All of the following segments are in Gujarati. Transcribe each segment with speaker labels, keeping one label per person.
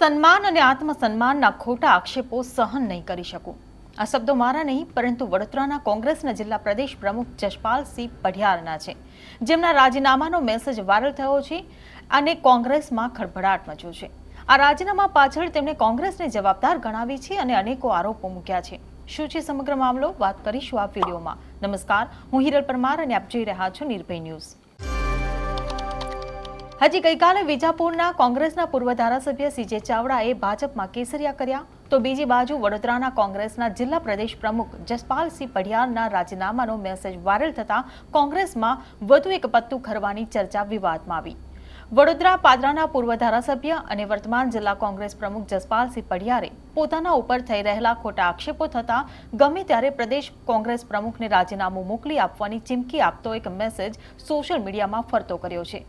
Speaker 1: સન્માન અને આત્મસન્માનના ખોટા આક્ષેપો સહન નહીં કરી શકું. આ શબ્દો મારા નહીં, પરંતુ વડોદરાના કોંગ્રેસના જિલ્લા પ્રદેશ પ્રમુખ જશપાલસિંહ પઢિયારના છે, જેમના રાજીનામાનો મેસેજ વાયરલ થયો છે અને કોંગ્રેસમાં ખળભળાટ મચ્યો છે. આ રાજીનામા પાછળ તેમણે કોંગ્રેસને જવાબદાર ગણાવી છે અને અનેકો આરોપો મૂક્યા છે. શું છે સમગ્ર મામલો? વાત કરીશું આ વિડીયોમાં. નમસ્કાર, હું હિરલ પરમાર અને આપ જોઈ રહ્યા છો નિર્ભય ન્યૂઝ. હજી ગઈકાલે વિજાપુરના કોંગ્રેસના પૂર્વ ધારાસભ્ય સીજે ચાવડાએ ભાજપમાં કેસરિયા કર્યા. તો બીજી બાજુ વડોદરાના કોંગ્રેસના જિલ્લા પ્રદેશ પ્રમુખ જસપાલસિંહ પઢિયારના રાજીનામાનો મેસેજ વાયરલ થતા કોંગ્રેસમાં વધુ એક પત્તું ખરવાની ચર્ચા વિવાદમાં આવી. વડોદરા પાદરાના પૂર્વ ધારાસભ્ય અને વર્તમાન જિલ્લા કોંગ્રેસ પ્રમુખ જસપાલસિંહ પઢિયારે પોતાના ઉપર થઈ રહેલા ખોટા આક્ષેપો થતા ગમે ત્યારે પ્રદેશ કોંગ્રેસ પ્રમુખને રાજીનામું મોકલી આપવાની ચીમકી આપતો એક મેસેજ સોશિયલ મીડિયામાં ફરતો કર્યો છે.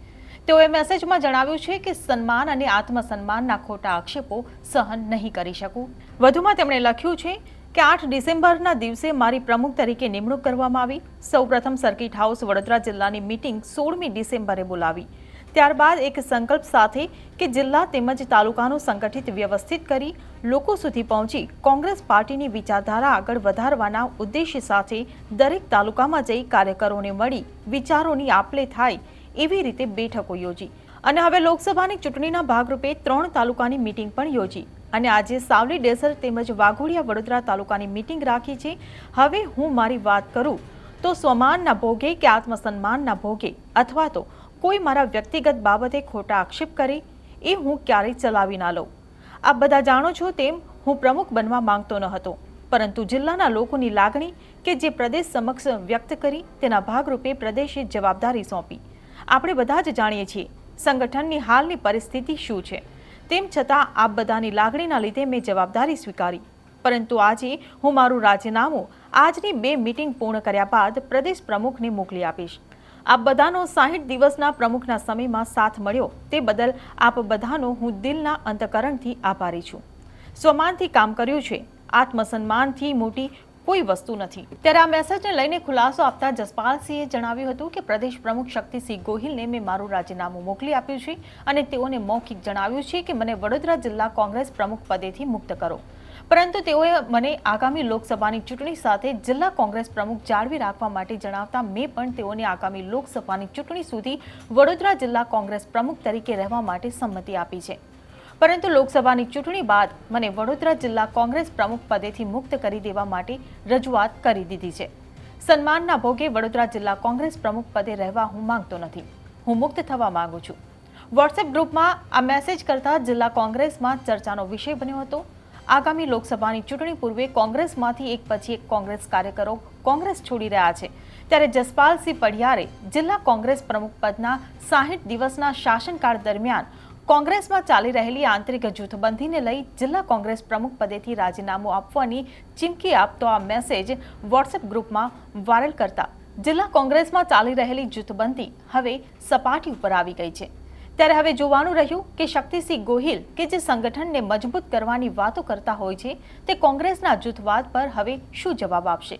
Speaker 1: તેઓએ મેસેજમાં જણાવ્યું છે કે સન્માન અને આત્મસન્માનના ખોટા આક્ષેપો સહન નહીં કરી શકું. વધુમાં તેમણે લખ્યું છે કે આઠ ડિસેમ્બરના દિવસે મારી પ્રમુખ તરીકે નિમણૂક કરવામાં આવી. સૌપ્રથમ સર્કિટ હાઉસ વડોદરા જિલ્લાની મિટિંગ સોળમી ડિસેમ્બરે બોલાવી. ત્યારબાદ એક સંકલ્પ સાથે કે જિલ્લા તેમજ તાલુકાનું સંગઠિત વ્યવસ્થિત કરી લોકો સુધી પહોંચી કોંગ્રેસ પાર્ટીની વિચારધારા આગળ વધારવાના ઉદ્દેશ્ય સાથે દરેક તાલુકામાં જઈ કાર્યકરોને મળી વિચારોની આપલે થાય એવી રીતે બેઠકો યોજી. અને હવે લોકસભાની ચૂંટણીના ભાગરૂપે ત્રણ તાલુકાની મીટિંગ પણ યોજી. અને આજે સાવલી, ડેસર તેમજ વાઘોડિયા, વડોદરા તાલુકાની મીટિંગ રાખી છે. હવે હું મારી વાત કરું તો સ્વમાનના ભોગે કે આત્મસન્માનના ભોગે? અથવા તો કોઈ મારા વ્યક્તિગત બાબતે ખોટા આક્ષેપ કરે? એ હું ક્યારેય ચલાવી ના લઉં. આપ બધા જાણો છો તેમ હું પ્રમુખ બનવા માંગતો ન હતો. પરંતુ જિલ્લાના લોકોની લાગણી કે જે પ્રદેશ સમક્ષ વ્યક્ત કરી તેના ભાગરૂપે પ્રદેશે જવાબદારી સોંપી. આપણે બધા જ જાણીએ છીએ સંગઠનની હાલની પરિસ્થિતિ શું છે. તેમ છતાં આપ બધાની લાગણીના લીધે મેં જવાબદારી સ્વીકારી. પરંતુ આજે હું મારું રાજીનામું આજની બે મિટિંગ પૂર્ણ કર્યા બાદ પ્રદેશ પ્રમુખને મોકલી આપીશ. આપ બધાનો સાહીઠ દિવસના પ્રમુખના સમયમાં સાથ મળ્યો તે બદલ આપ બધાનો હું દિલના અંતકરણથી આભારી છું. સ્વમાનથી કામ કર્યું છે. આત્મસન્માનથી મોટી કોઈ વસ્તુ નથી. ત્યારે આ મેસેજને લઈને ખુલાસો આપતા જસપાલસિંહે જણાવ્યું હતું કે પ્રદેશ પ્રમુખ શક્તિસિંહ ગોહિલને મેં મારું રાજીનામું મોકલી આપ્યું છે અને તેઓને મૌખિક જણાવ્યું છે કે મને વડોદરા જિલ્લા કોંગ્રેસ પ્રમુખ પદેથી મુક્ત કરો. પરંતુ તેઓએ મને આગામી લોકસભાની ચૂંટણી સાથે જિલ્લા કોંગ્રેસ પ્રમુખ જાળવી રાખવા માટે જણાવતા મેં પણ તેઓને આગામી લોકસભાની ચૂંટણી સુધી વડોદરા જિલ્લા કોંગ્રેસ પ્રમુખ તરીકે રહેવા માટે સંમતિ આપી છે. પરંતુ લોકસભાની ચૂંટણી બાદ મને વડોદરા જિલ્લા કોંગ્રેસ પ્રમુખ પદેથી મુક્ત કરી દેવા માટે રજૂઆત કરી દીધી છે. સન્માનના ભોગે વડોદરા જિલ્લા કોંગ્રેસ પ્રમુખ પદે રહેવા હું માંગતો નથી. હું મુક્ત થવા માંગુ છું. વોટ્સએપ ગ્રુપમાં આ મેસેજ કરતા જિલ્લા કોંગ્રેસમાં ચર્ચાનો વિષય બન્યો હતો. આગામી લોકસભાની ચૂંટણી પૂર્વે કોંગ્રેસમાંથી એક પછી એક કોંગ્રેસ કાર્યકરો કોંગ્રેસ છોડી રહ્યા છે. ત્યારે જસપાલસિંહ પઢિયારે જિલ્લા કોંગ્રેસ પ્રમુખ પદના સાહીઠ દિવસના શાસનકાળ દરમિયાન કોંગ્રેસમાં ચાલી રહેલી આંતરિક જૂથબંધીને લઈ જિલ્લા કોંગ્રેસ પ્રમુખ પદેથી રાજીનામું આપવાની ચીમકી આપતો આ મેસેજ વોટ્સએપ ગ્રુપમાં વાયરલ કરતા જિલ્લા કોંગ્રેસમાં ચાલી રહેલી જૂથબંધી હવે સપાટી ઉપર આવી ગઈ છે. ત્યારે હવે જોવાનું રહ્યું કે શક્તિસિંહ ગોહિલ કે જે સંગઠનને મજબૂત કરવાની વાતો કરતા હોય છે, તે કોંગ્રેસના જૂથવાદ પર હવે શું જવાબ આપશે?